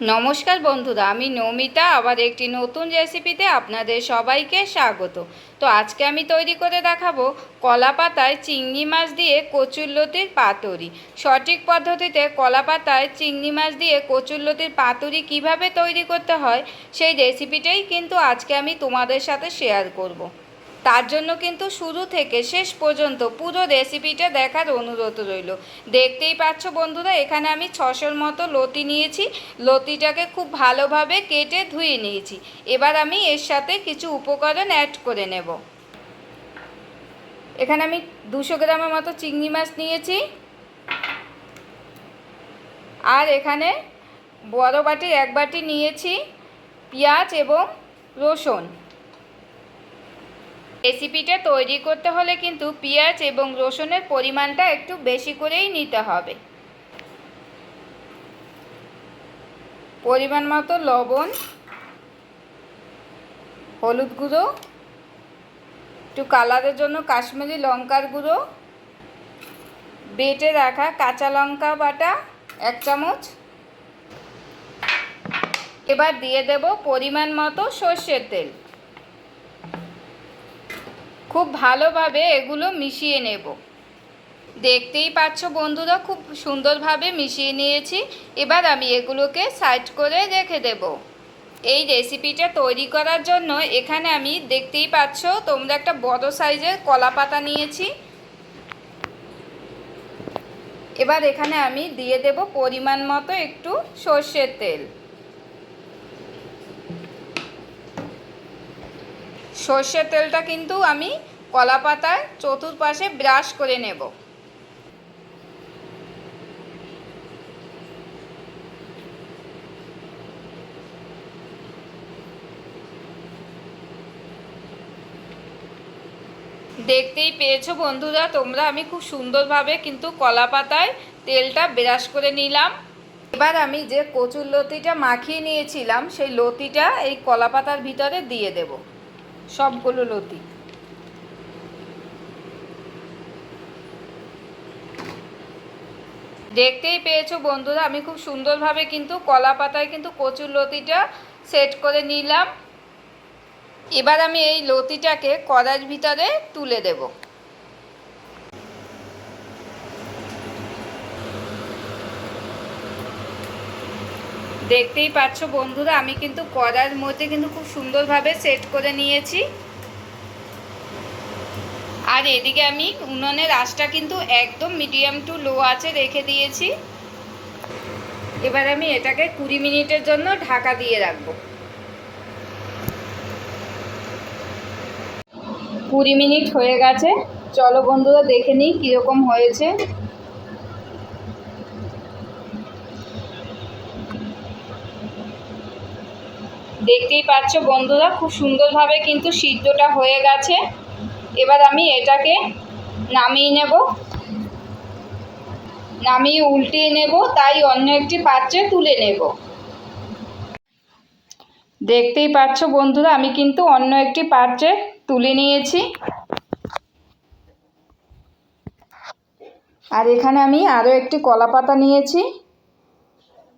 নমস্কার বন্ধুরা, আমি নমিতা। আবার একটি নতুন রেসিপিতে আপনাদের সবাইকে স্বাগত। তো আজকে আমি তৈরি করে দেখাবো কলা পাতায় চিংড়ি মাছ দিয়ে কচুরলতির পাতুরি। সঠিক পদ্ধতিতে কলা পাতায় চিংড়ি মাছ দিয়ে কচুরলতির পাতুরি কীভাবে তৈরি করতে হয়, সেই রেসিপিটাই কিন্তু আজকে আমি তোমাদের সাথে শেয়ার করব। তার জন্য কিন্তু শুরু থেকে শেষ পর্যন্ত পুরো রেসিপিটা দেখার অনুরোধ রইল। দেখতেই পাচ্ছ বন্ধুরা, এখানে আমি ছশোর মতো লতি নিয়েছি। লতিটাকে খুব ভালোভাবে কেটে ধুয়ে নিয়েছি। এবার আমি এর সাথে কিছু উপকরণ অ্যাড করে নেব। এখানে আমি দুশো গ্রামের মতো চিংড়ি মাছ নিয়েছি। আর এখানে বড় বাটির এক বাটি নিয়েছি। পেঁয়াজ এবং রসুন। রেসিপিটা তৈরি করতে হলে কিন্তু পেঁয়াজ এবং রসুনের পরিমাণটা একটু বেশি করেই নিতে হবে। পরিমাণ মতো লবণ, হলুদ গুঁড়ো, একটু কালারের জন্য কাশ্মীরি লঙ্কার গুঁড়ো, বেটে রাখা কাঁচা লঙ্কা বাটা এক চামচ। এবার দিয়ে দেব পরিমাণ মতো সর্ষের তেল। খুব ভালোভাবে এগুলো মিশিয়ে নেব। দেখতেই পাচ্ছ বন্ধুরা, খুব সুন্দরভাবে মিশিয়ে নিয়েছি। এবার আমি এগুলোকে সাইড করে রেখে দেব। এই রেসিপিটা তৈরি করার জন্য এখানে আমি দেখতেই পাচ্ছ তোমরা একটা বড় সাইজের কলা পাতা নিয়েছি। এবার এখানে আমি দিয়ে দেব পরিমাণ মতো একটু সর্ষের তেল। সর্ষের তেলটা কিন্তু আমি কলা পাতার চতুর্পাশে ব্রাশ করে নেব। দেখতেই পেয়েছ বন্ধুরা, তোমরা আমি খুব সুন্দরভাবে কিন্তু কলা পাতায় তেলটা ব্রাশ করে নিলাম। এবার আমি যে কচুর লতিটা মাখিয়ে নিয়েছিলাম, সেই লতিটা এই কলা পাতার ভিতরে দিয়ে দেব। সবগুলো লতি দেখতেই পেয়েছ বন্ধুরা, আমি খুব সুন্দরভাবে কিন্তু কলা পাতায় কিন্তু কচুর লতিটা সেট করে নিলাম। এবার আমি এই লতিটাকে কড়ার ভিতরে তুলে দেব। দেখতেই পাচ্ছ বন্ধুরা, আমি কিন্তু কড়ার মধ্যে কিন্তু খুব সুন্দরভাবে সেট করে নিয়েছি। আর এদিকে আমি উনুনের আঁচটা কিন্তু একদম মিডিয়াম টু লো আছে রেখে দিয়েছি। এবার আমি এটাকে কুড়ি মিনিটের জন্য ঢাকা দিয়ে রাখব। কুড়ি মিনিট হয়ে গেছে। চলো বন্ধুরা, দেখে নিই কীরকম হয়েছে। দেখতেই পাচ্ছ বন্ধুরা, খুব সুন্দরভাবে কিন্তু সিদ্ধটা হয়ে গেছে। এবার আমি এটাকে নামিয়ে নেব। নামিয়ে উল্টিয়ে নেব, তাই অন্য একটি পাত্রে তুলে নেব। দেখতেই পাচ্ছ বন্ধুরা, আমি কিন্তু অন্য একটি পাত্রে তুলে নিয়েছি। আর এখানে আমি আরও একটি কলা পাতা নিয়েছি।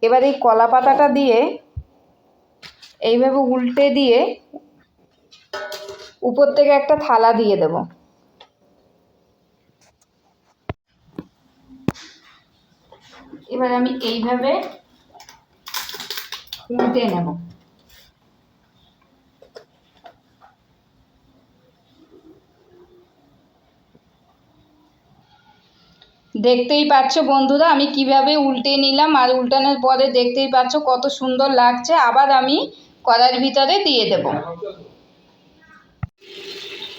এবার এই কলা পাতাটা দিয়ে এইভাবে উল্টে দিয়ে উপর থেকে একটা থালা দিয়ে দেব। এবার আমি এইভাবে উল্টে নেব। দেখতেই পাচ্ছ বন্ধুরা, আমি কীভাবে উল্টে নিলাম আর উল্টানোর পরে দেখতেই পাচ্ছ কত সুন্দর লাগছে। আবার আমি কড়ার ভিতরে দিয়ে দেব।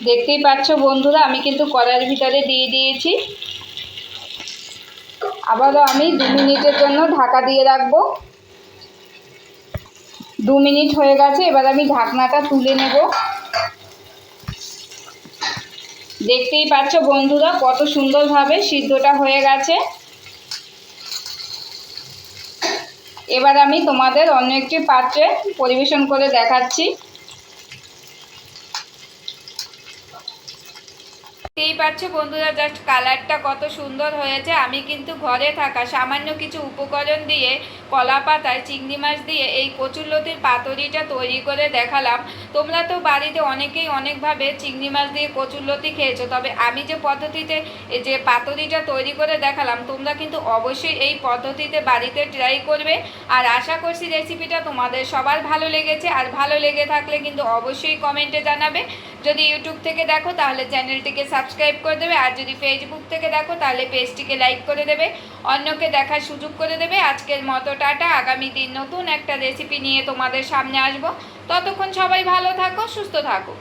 দেখতেই পাচ্ছ বন্ধুরা, আমি কিন্তু কড়ার ভিতরে দিয়ে দিয়েছি। আবারও আমি দু মিনিটের জন্য ঢাকা দিয়ে রাখব। দু মিনিট হয়ে গেছে, এবার আমি ঢাকনাটা তুলে নেব। দেখতেই পাচ্ছ বন্ধুরা, কত সুন্দরভাবে সিদ্ধটা হয়ে গেছে। এবার আমি তোমাদের অন্য একটি পাত্রে পরিবেশন করে দেখাচ্ছি। এই পাচ্ছ বন্ধুরা জাস্ট কালারটা কত সুন্দর হয়েছে। আমি কিন্তু ঘরে থাকা সামান্য কিছু উপকরণ দিয়ে কলা পাতায় চিংড়ি মাছ দিয়ে এই কচুরলতির পাতুরিটা তৈরি করে দেখালাম। তোমরা তো বাড়িতে অনেকেই অনেকভাবে চিংড়ি মাছ দিয়ে কচুরলতি খেয়েছো, তবে আমি যে পদ্ধতিতে যে পাতুরিটা তৈরি করে দেখালাম, তোমরা কিন্তু অবশ্যই এই পদ্ধতিতে বাড়িতে ট্রাই করবে। আর আশা করছি রেসিপিটা তোমাদের সবার ভালো লেগেছে, আর ভালো লেগে থাকলে কিন্তু অবশ্যই কমেন্টে জানাবে। যদি ইউটিউব থেকে দেখো, তাহলে চ্যানেলটিকে সাবস্ক্রাইব করে দেবে, আর যদি ফেসবুক থেকে দেখো, তাহলে পেজটিকে লাইক করে দেবে। অন্যকে দেখার সুযোগ করে দেবে। আজকের মতো টাটা, আগামী দিন নতুন একটা রেসিপি নিয়ে তোমাদের সামনে আসব। ততক্ষণ সবাই ভালো থাকো, সুস্থ থাকো।